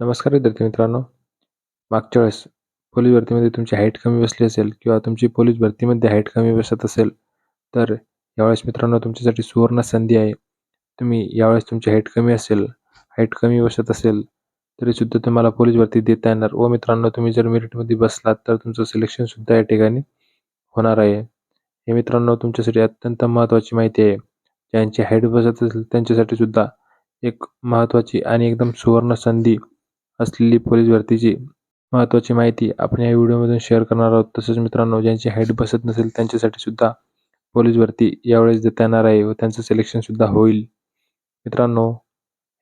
नमस्कार विद्यार्थी मित्रांनो. मागच्या वेळेस पोलीस भरतीमध्ये तुमची हाईट कमी बसली असेल किंवा तुमची पोलीस भरतीमध्ये हाईट कमी बसत असेल तर यावेळेस मित्रांनो तुमच्यासाठी सुवर्ण संधी आहे. तुम्ही यावेळेस तुमची हाईट कमी असेल हाईट कमी बसत असेल तरीसुद्धा तुम्हाला पोलीस भरती देता येणार. व मित्रांनो तुम्ही जर मेरिटमध्ये बसलात तर तुमचं सिलेक्शनसुद्धा या ठिकाणी होणार आहे. हे मित्रांनो तुमच्यासाठी अत्यंत महत्त्वाची माहिती आहे. ज्यांची हाईट बसत असेल त्यांच्यासाठी सुद्धा एक महत्त्वाची आणि एकदम सुवर्ण संधी असलेली पोलीस भरतीची महत्त्वाची माहिती आपण या व्हिडिओमधून शेअर करणार आहोत. तसेच मित्रांनो ज्यांची हाईट बसत नसेल त्यांच्यासाठी सुद्धा पोलीस भरती यावेळेस देता येणार आहे व त्यांचं सिलेक्शनसुद्धा होईल. मित्रांनो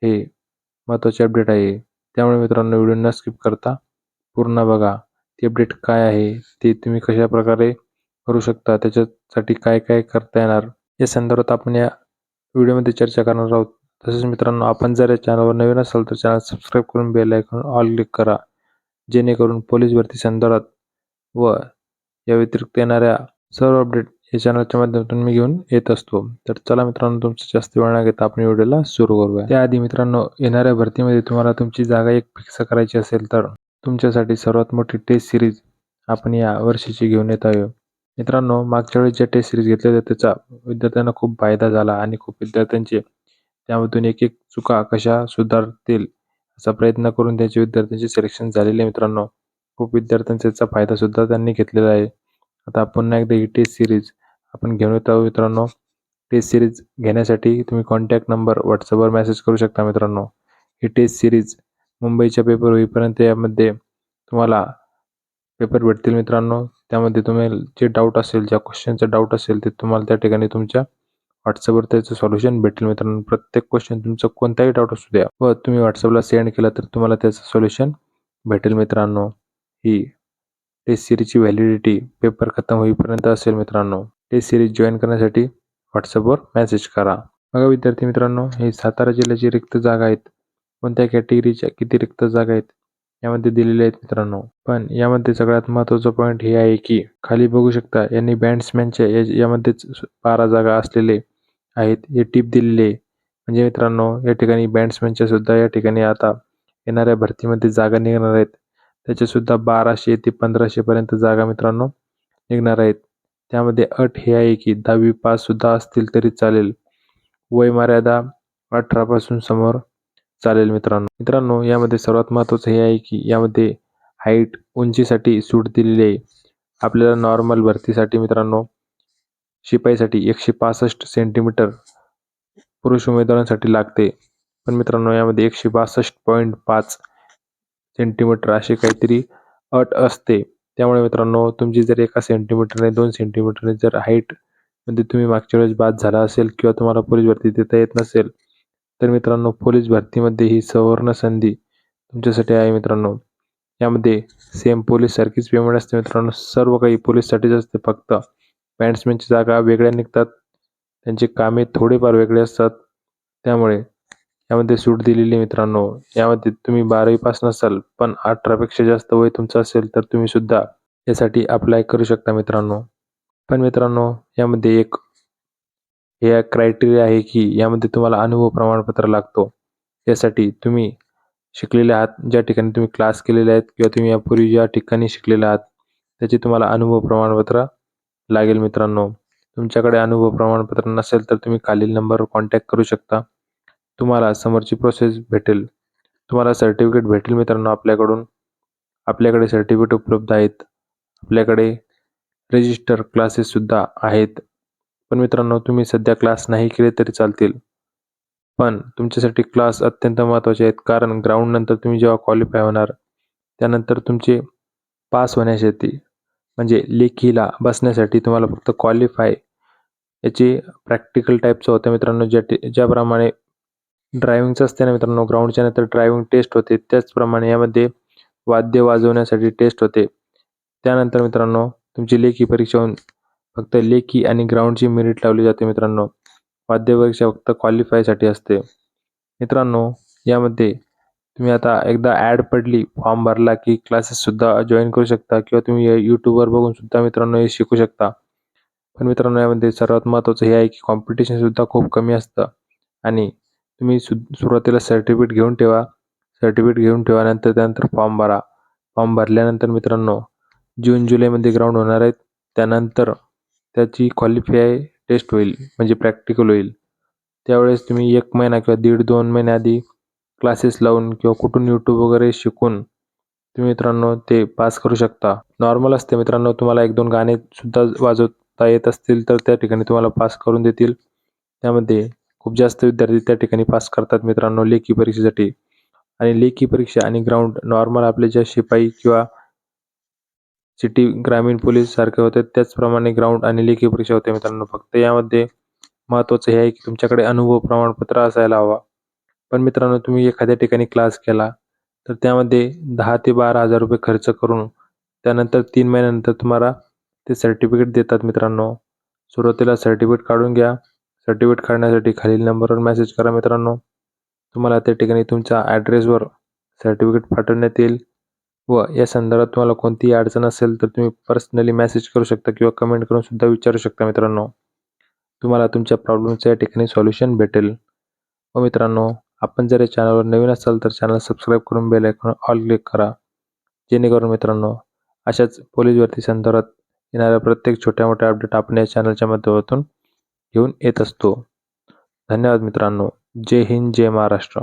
हे महत्त्वाचे अपडेट आहे. त्यामुळे मित्रांनो व्हिडिओ न स्किप करता पूर्ण बघा. ती अपडेट काय आहे ते तुम्ही कशा प्रकारे करू शकता त्याच्यासाठी काय काय करता येणार या संदर्भात आपण या व्हिडिओमध्ये चर्चा करणार आहोत. तसेच मित्रांनो आपण जर या चॅनलवर नवीन असाल तर चॅनल सबस्क्राईब करून बेल आयकॉन ऑल क्लिक करा. जेणेकरून पोलीस भरती संदर्भात व या व्यतिरिक्त येणाऱ्या सर्व अपडेट या चॅनलच्या माध्यमातून मी घेऊन येत असतो. तर चला मित्रांनो तुमचं जास्त वेळ न घेता आपण व्हिडिओला सुरू करूया. त्याआधी मित्रांनो येणाऱ्या भरतीमध्ये तुम्हाला तुमची जागा एक फिक्स करायची असेल तर तुमच्यासाठी सर्वात मोठी टेस्ट सिरीज आपण या वर्षीची घेऊन येत आहोत. मित्रांनो मागच्या वेळेस ज्या टेस्ट सिरीज घेतल्या होत्या त्याचा विद्यार्थ्यांना खूप फायदा झाला आणि खूप विद्यार्थ्यांचे त्यामधून एक एक चुका कशा सुधारतील असा प्रयत्न करून त्यांचे विद्यार्थ्यांचे सिलेक्शन झालेले मित्रांनो. खूप विद्यार्थ्यांचा याचा फायदा सुद्धा त्यांनी घेतलेला आहे. आता पुन्हा एकदा ही टेस्ट सिरीज आपण घेऊन येत आहोत मित्रांनो. टेस्ट सिरीज घेण्यासाठी तुम्ही कॉन्टॅक्ट नंबर व्हॉट्सअपवर मेसेज करू शकता मित्रांनो. ही टेस्ट सिरीज मुंबईच्या पेपर होईपर्यंत यामध्ये तुम्हाला पेपर भेटतील मित्रांनो. त्यामध्ये तुम्ही जे डाऊट असेल ज्या क्वेश्चनचा डाऊट असेल ते तुम्हाला त्या ठिकाणी तुमच्या व्हॉट्सअपवर त्याचं सोल्युशन भेटेल मित्रांनो. प्रत्येक क्वेश्चन तुमचं कोणताही डाऊट असू द्या. व तुम्ही व्हॉट्सअपला सेंड केला तर तुम्हाला त्याचं सोल्युशन भेटेल मित्रांनो. ही टेस्ट सिरीजची व्हॅलिडिटी पेपर खतम होईपर्यंत असेल मित्रांनो. टेस्ट सिरीज जॉईन करण्यासाठी व्हॉट्सअपवर मेसेज करा. बघा विद्यार्थी मित्रांनो हे सातारा जिल्ह्याची रिक्त जागा आहेत. कोणत्या कॅटेगरीच्या किती रिक्त जागा आहेत? यामध्ये दिलेले आहेत मित्रांनो. पण यामध्ये सगळ्यात महत्त्वाचा पॉईंट हे आहे की खाली बघू शकता यांनी बँड्समॅनच्या यामध्येच बारा जागा असलेले आहेत हे टीप दिलेली आहे. म्हणजे मित्रांनो या ठिकाणी बॅट्समॅनच्या सुद्धा या ठिकाणी आता येणाऱ्या भरतीमध्ये जागा निघणार आहेत. त्याच्यासुद्धा बाराशे ते पंधराशेपर्यंत जागा मित्रांनो निघणार आहेत. त्यामध्ये अट हे आहे की दहावी पाससुद्धा असतील तरी चालेल. वय मर्यादा अठरापासून समोर चालेल मित्रांनो. मित्रांनो यामध्ये सर्वात महत्त्वाचं हे आहे की यामध्ये हाईट उंचीसाठी सूट दिलेली आहे. आपल्याला नॉर्मल भरतीसाठी मित्रांनो शिपाईसाठी एकशे पासष्ट सेंटीमीटर पुरुष उमेदवारांसाठी लागते. पण मित्रांनो यामध्ये एकशे बासष्ट पॉईंट पाच सेंटीमीटर अशी काहीतरी अट असते. त्यामुळे मित्रांनो तुमची जर एका सेंटीमीटरने दोन सेंटीमीटरने जर हाईटमध्ये म्हणजे तुम्ही मागच्या वेळेस बाद झाला असेल किंवा तुम्हाला पोलीस भरती देता येत नसेल तर मित्रांनो पोलीस भरतीमध्ये ही सवर्ण संधी तुमच्यासाठी आहे मित्रांनो. यामध्ये सेम पोलीससारखीच पेमेंट असते मित्रांनो. सर्व काही पोलीससाठीच असते फक्त. बॅट्समॅनची जागा वेगळ्या निघतात. त्यांचे कामे थोडेफार वेगळे असतात. त्यामुळे यामध्ये सूट दिलेली मित्रांनो. यामध्ये तुम्ही बारावी पास नसाल पण अठरापेक्षा जास्त वय तुमचं असेल तर तुम्ही सुद्धा यासाठी अप्लाय करू शकता मित्रांनो. पण मित्रांनो यामध्ये एक हे क्रायटेरिया आहे की यामध्ये तुम्हाला अनुभव प्रमाणपत्र लागतो. यासाठी तुम्ही शिकलेले आहात ज्या ठिकाणी तुम्ही क्लास केलेले आहेत किंवा तुम्ही यापूर्वी ज्या ठिकाणी शिकलेले आहात त्याचे तुम्हाला अनुभव प्रमाणपत्र लागेल मित्रांनो. तुमच्याकडे अनुभव प्रमाणपत्र नसेल तर तुम्ही खालील नंबरवर कॉन्टॅक्ट करू शकता. तुम्हाला समोरची प्रोसेस भेटेल. तुम्हाला सर्टिफिकेट भेटेल मित्रांनो आपल्याकडून. आपल्याकडे सर्टिफिकेट उपलब्ध आहेत. आपल्याकडे रजिस्टर क्लासेससुद्धा आहेत. पण मित्रांनो तुम्ही सध्या क्लास नाही केले तरी चालतील. पण तुमच्यासाठी क्लास अत्यंत महत्त्वाचे आहेत. कारण ग्राउंडनंतर तुम्ही जेव्हा क्वालिफाय होणार त्यानंतर तुमचे पास होण्यासाठी म्हणजे लेखीला बसण्यासाठी तुम्हाला फक्त क्वालिफाय याची प्रॅक्टिकल टाईपचं होतं मित्रांनो ज्या ज्याप्रमाणे ड्रायव्हिंगचं असते ना मित्रांनो ग्राउंडच्या नंतर ड्रायव्हिंग टेस्ट होते त्याचप्रमाणे यामध्ये वाद्य वाजवण्यासाठी टेस्ट होते. त्यानंतर मित्रांनो तुमची लेखी परीक्षा होऊन फक्त लेखी आणि ग्राउंडची मेरिट लावली जाते मित्रांनो. वाद्य परीक्षा फक्त क्वालिफायसाठी असते. मित्रांनो यामध्ये तुम्ही आता एकदा ॲड पडली फॉर्म भरला की क्लासेससुद्धा जॉईन करू शकता किंवा तुम्ही यूट्यूबवर बघूनसुद्धा मित्रांनो हे शिकू शकता. पण मित्रांनो यामध्ये सर्वात महत्त्वाचं हे आहे की कॉम्पिटिशनसुद्धा खूप कमी असतं. आणि तुम्ही सु सुरुवातीला सर्टिफिकेट घेऊन ठेवा. सर्टिफिकेट घेऊन ठेवा नंतर त्यानंतर फॉर्म भरा. फॉर्म भरल्यानंतर मित्रांनो जून जुलैमध्ये ग्राउंड होणार आहेत. त्यानंतर त्याची क्वालिफाय टेस्ट होईल म्हणजे प्रॅक्टिकल होईल. त्यावेळेस तुम्ही एक महिना किंवा दीड दोन महिन्याआधी क्लासेस लावून किंवा कुठून यूट्यूब वगैरे शिकून तुम्ही मित्रांनो ते पास करू शकता. नॉर्मल असते मित्रांनो तुम्हाला एक दोन गाणे सुद्धा वाजवता येत असतील तर त्या ठिकाणी तुम्हाला पास करून देतील. त्यामध्ये खूप जास्त विद्यार्थी त्या ठिकाणी पास करतात मित्रांनो लेखी परीक्षेसाठी. आणि लेखी परीक्षा आणि ग्राउंड नॉर्मल आपले ज्या शिपाई किंवा सिटी ग्रामीण पोलीस सारखे होते त्याचप्रमाणे ग्राउंड आणि लेखी परीक्षा होते मित्रांनो. फक्त यामध्ये महत्त्वाचं हे आहे की तुमच्याकडे अनुभव प्रमाणपत्र असायला हवा. पण मित्रांनो तुम्ही एखाद्या ठिकाणी क्लास केला तर त्यामध्ये दहा ते बारा हजार रुपये खर्च करून त्यानंतर तीन महिन्यानंतर तुम्हाला ते सर्टिफिकेट देतात मित्रांनो. सुरुवातीला सर्टिफिकेट काढून घ्या. सर्टिफिकेट काढण्यासाठी खालील नंबरवर मेसेज करा मित्रांनो. तुम्हाला त्या ठिकाणी तुमच्या ॲड्रेसवर सर्टिफिकेट पाठवण्यात येईल. व या संदर्भात तुम्हाला कोणतीही अडचण असेल तर तुम्ही पर्सनली मेसेज करू शकता किंवा कमेंट करून सुद्धा विचारू शकता मित्रांनो. तुम्हाला तुमच्या प्रॉब्लेमचं या ठिकाणी सॉल्युशन भेटेल. व मित्रांनो आपण जर या चॅनलवर नवीन असाल तर चॅनल सबस्क्राईब करून बेल आयकॉन ऑल क्लिक करा. जेणेकरून मित्रांनो अशाच पोलीस भरती संदर्भात येणाऱ्या प्रत्येक छोट्या मोठ्या अपडेट आपण या चॅनलच्या माध्यमातून घेऊन येत असतो. धन्यवाद मित्रांनो. जय हिंद जय महाराष्ट्र.